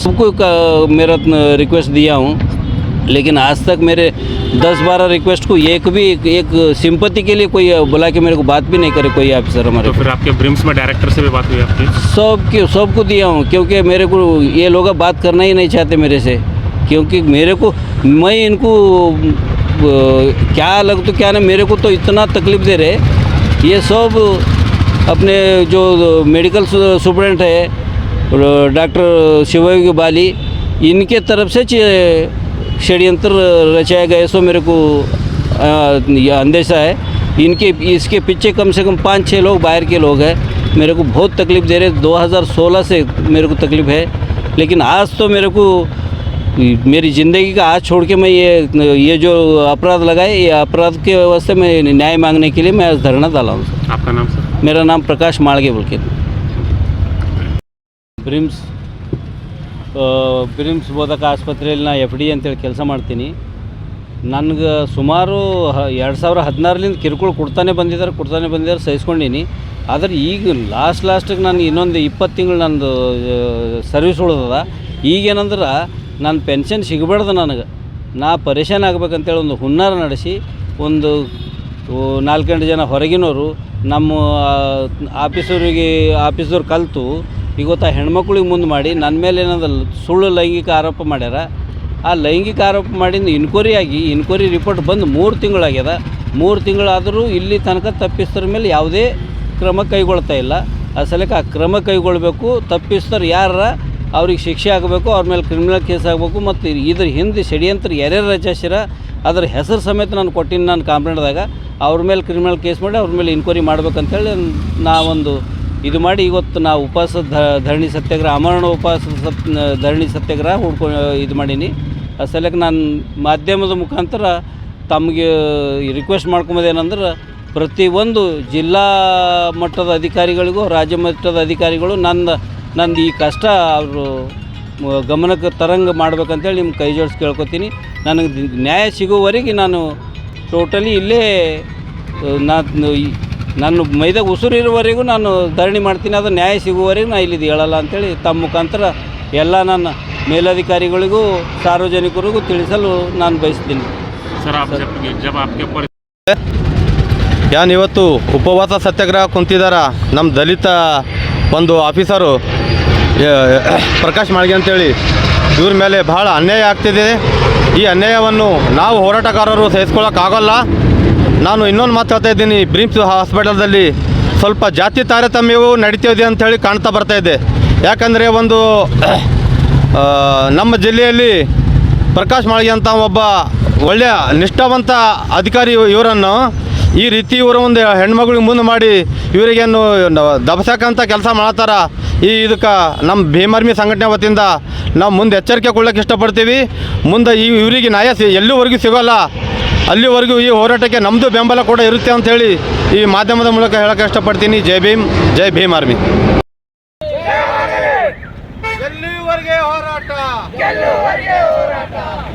सबको मेरा रिक्वेस्ट दिया हूँ। लेकिन आज तक मेरे 10-12 रिक्वेस्ट को एक भी एक, एक सिंपत्ति के लिए कोई बुला के मेरे को बात भी नहीं करे कोई ऑफिसर हमारे तो फिर आपके ब्रिम्स में डायरेक्टर से भी बात हुई आपकी? सब के सबको दिया हूँ क्योंकि मेरे को ये लोग बात करना ही नहीं चाहते मेरे से। क्योंकि मेरे को मैं इनको क्या लग तो क्या नहीं मेरे को तो इतना तकलीफ़ दे रहे। ये सब अपने जो मेडिकल सुपरेंट है डॉक्टर शिवयोगी बाली इनके तरफ़ से षड्यंत्र रचाया गया सो मेरे को अंदेशा है। इनके इसके पीछे कम से कम पाँच छः लोग बाहर के लोग हैं। मेरे को बहुत तकलीफ़ दे रहे 2016 से मेरे को तकलीफ़ है। लेकिन आज तो मेरे को मेरी ज़िंदगी का आज छोड़ के मैं ये ये जो अपराध लगाए ये अपराध के वास्ते मैं न्याय मांगने के लिए मैं आज धरना डाला हूँ। आपका नाम सर? मेरा नाम प्रकाश माड़गे बोल के। ಬ್ರಿಮ್ಸ್ ಬ್ರಿಮ್ಸ್ ಬೋಧಕ ಆಸ್ಪತ್ರೆಯಲ್ಲಿ ನಾ ಎಫ್ ಡಿ ಅಂತೇಳಿ ಕೆಲಸ ಮಾಡ್ತೀನಿ. ನನಗೆ ಸುಮಾರು ಎರಡು ಸಾವಿರ ಹದಿನಾರರಿಂದ ಕಿರುಕುಳ ಕೊಡ್ತಾನೆ ಬಂದಿದ್ದಾರೆ ಕೊಡ್ತಾನೆ ಬಂದಿದ್ದಾರೆ, ಸಹಿಸ್ಕೊಂಡೀನಿ. ಆದರೆ ಈಗ ಲಾಸ್ಟ್ ಲಾಸ್ಟಿಗೆ ನಾನು ಇನ್ನೊಂದು ಇಪ್ಪತ್ತು ತಿಂಗಳು ನಂದು ಸರ್ವಿಸ್ ಉಳಿದದ. ಈಗೇನಂದ್ರೆ ನನ್ನ ಪೆನ್ಷನ್ ಸಿಗಬಾರ್ದು ನನಗೆ. ನಾ ಪರೇಷಾನ್ ಆಗ್ಬೇಕಂತೇಳಿ ಒಂದು ಹುನ್ನಾರ ನಡೆಸಿ, ಒಂದು ನಾಲ್ಕೆಂಟು ಜನ ಹೊರಗಿನವರು ನಮ್ಮ ಆಫೀಸರಿಗೆ ಆಫೀಸವ್ರು ಕಲಿತು ಇವತ್ತು ಆ ಹೆಣ್ಮಕ್ಳಿಗೆ ಮುಂದೆ ಮಾಡಿ ನನ್ನ ಮೇಲೆ ಏನದ ಸುಳ್ಳು ಲೈಂಗಿಕ ಆರೋಪ ಮಾಡ್ಯಾರ, ಆ ಲೈಂಗಿಕ ಆರೋಪ ಮಾಡಿದ ಇನ್ಕ್ವೈರಿ ಆಗಿ ಇನ್ಕ್ವೈರಿ ರಿಪೋರ್ಟ್ ಬಂದು ಮೂರು ತಿಂಗಳಾಗ್ಯದ. ಮೂರು ತಿಂಗಳಾದರೂ ಇಲ್ಲಿ ತನಕ ತಪ್ಪಿಸ್ತರ ಮೇಲೆ ಯಾವುದೇ ಕ್ರಮ ಕೈಗೊಳ್ತಾ ಇಲ್ಲ. ಆ ಸಲಕ್ಕೆ ಆ ಕ್ರಮ ಕೈಗೊಳ್ಳಬೇಕು ತಪ್ಪಿಸ್ತರು ಯಾರ ಅವ್ರಿಗೆ ಶಿಕ್ಷೆ ಆಗಬೇಕು, ಅವ್ರ ಮೇಲೆ ಕ್ರಿಮಿನಲ್ ಕೇಸ್ ಆಗಬೇಕು, ಮತ್ತು ಇದ್ರ ಹಿಂದೆ ಷಡ್ಯಂತ್ರ ಯಾರ್ಯಾರು ರಚಿಸ್ಯಾರ ಅದರ ಹೆಸರು ಸಮೇತ ನಾನು ಕೊಟ್ಟಿನಿ ನಾನು ಕಾಂಪ್ಲೇಂಟ್ದಾಗ ಅವ್ರ ಮೇಲೆ ಕ್ರಿಮಿನಲ್ ಕೇಸ್ ಮಾಡಿ, ಅವ್ರ ಮೇಲೆ ಇನ್ಕ್ವೈರಿ ಮಾಡ್ಬೇಕಂತೇಳಿ ನಾವೊಂದು ಇದು ಮಾಡಿ ಇವತ್ತು ನಾವು ಉಪವಾಸ ಧರಣಿ ಸತ್ಯಾಗ್ರಹ, ಅಮರಣ ಉಪವಾಸ ಸತ್ ಧರಣಿ ಸತ್ಯಾಗ್ರಹ ಹುಡ್ಕೊ, ಇದು ಮಾಡೀನಿ. ಆ ಸಲಕ್ಕೆ ನಾನು ಮಾಧ್ಯಮದ ಮುಖಾಂತರ ತಮಗೆ ರಿಕ್ವೆಸ್ಟ್ ಮಾಡ್ಕೊಂಬೋದೇನಂದ್ರೆ ಪ್ರತಿಯೊಂದು ಜಿಲ್ಲಾ ಮಟ್ಟದ ಅಧಿಕಾರಿಗಳಿಗೂ, ರಾಜ್ಯ ಮಟ್ಟದ ಅಧಿಕಾರಿಗಳು ನನ್ನ ನಂದು ಈ ಕಷ್ಟ ಅವರು ಗಮನಕ್ಕೆ ತರಂಗ ಮಾಡ್ಬೇಕಂತೇಳಿ ನಿಮ್ಮ ಕೈ ಜೋಡಿಸಿ ಕೇಳ್ಕೊತೀನಿ. ನನಗೆ ನ್ಯಾಯ ಸಿಗೋವರೆಗೆ ನಾನು ಟೋಟಲಿ ಇಲ್ಲೇ ನಾನು ನಾನು ಮೈದಾಗ ಉಸಿರಿರುವವರೆಗೂ ನಾನು ಧರಣಿ ಮಾಡ್ತೀನಿ ಅದು ನ್ಯಾಯ ಸಿಗುವವರೆಗೂ ನಾನು ಇಲ್ಲಿದ್ದು ಹೇಳಲ್ಲ ಅಂತೇಳಿ ತಮ್ಮ ಮುಖಾಂತರ ಎಲ್ಲ ನನ್ನ ಮೇಲಧಿಕಾರಿಗಳಿಗೂ ಸಾರ್ವಜನಿಕರಿಗೂ ತಿಳಿಸಲು ನಾನು ಬಯಸ್ತೀನಿ. ಯಾನ್ ಇವತ್ತು ಉಪವಾಸ ಸತ್ಯಾಗ್ರಹ ಕುಂತಿದಾರ? ನಮ್ಮ ದಲಿತ ಒಂದು ಆಫೀಸರು ಪ್ರಕಾಶ್ ಮಾಳ್ಗೆ ಅಂತೇಳಿ. ಇವ್ರ ಮೇಲೆ ಬಹಳ ಅನ್ಯಾಯ ಆಗ್ತಿದೆ. ಈ ಅನ್ಯಾಯವನ್ನು ನಾವು ಹೋರಾಟಗಾರರು ಸಹಿಸ್ಕೊಳ್ಳೋಕ್ಕಾಗಲ್ಲ ನಾನು ಇನ್ನೊಂದು ಮಾತು ಹೇಳ್ತಾ ಇದ್ದೀನಿ. ಬ್ರಿಮ್ಸ್ ಹಾಸ್ಪಿಟಲ್ದಲ್ಲಿ ಸ್ವಲ್ಪ ಜಾತಿ ತಾರತಮ್ಯವು ಅಂತ ಹೇಳಿ ಕಾಣ್ತಾ ಬರ್ತಾ ಇದೆ. ಯಾಕಂದರೆ ಒಂದು ನಮ್ಮ ಜಿಲ್ಲೆಯಲ್ಲಿ ಪ್ರಕಾಶ್ ಮಾಳಿಗೆ ಅಂತ ಒಬ್ಬ ಒಳ್ಳೆಯ ನಿಷ್ಠಾವಂತ ಅಧಿಕಾರಿ ಇವರನ್ನು ಈ ರೀತಿ ಇವರು ಒಂದು ಹೆಣ್ಮಗಳಿಗೆ ಮುಂದೆ ಮಾಡಿ ಇವರಿಗೇನು ದಬಸಕಂತ ಕೆಲಸ ಮಾಡ್ತಾರ. ಈ ಇದಕ್ಕೆ ನಮ್ಮ ಭೀಮರ್ಮಿ ಸಂಘಟನೆ ವತಿಯಿಂದ ನಾವು ಮುಂದೆ ಎಚ್ಚರಿಕೆ ಕೊಡ್ಲಿಕ್ಕೆ ಇಷ್ಟಪಡ್ತೀವಿ. ಮುಂದೆ ಈ ಇವರಿಗೆ ನ್ಯಾಯ ಎಲ್ಲಿವರೆಗೂ ಸಿಗೋಲ್ಲ. ಅಲ್ಲಿವರೆಗೂ ಈ ಹೋರಾಟಕ್ಕೆ ನಮ್ಮದು ಬೆಂಬಲ ಕೂಡ ಇರುತ್ತೆ ಅಂತ ಹೇಳಿ ಈ ಮಾಧ್ಯಮದ ಮೂಲಕ ಹೇಳಕ್ಕೆ ಇಷ್ಟಪಡ್ತೀನಿ. ಜೈ ಭೀಮ್ ಜೈ ಭೀಮ್ ಆರ್ಮಿ.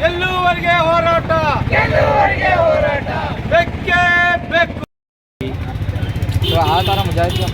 ಎಲ್ಲೂವರೆಗೆ ಹೋರಾಟ? ಬೆಕ್ಕೆ ಆ ಥರ ಮುಜಾಯಿತು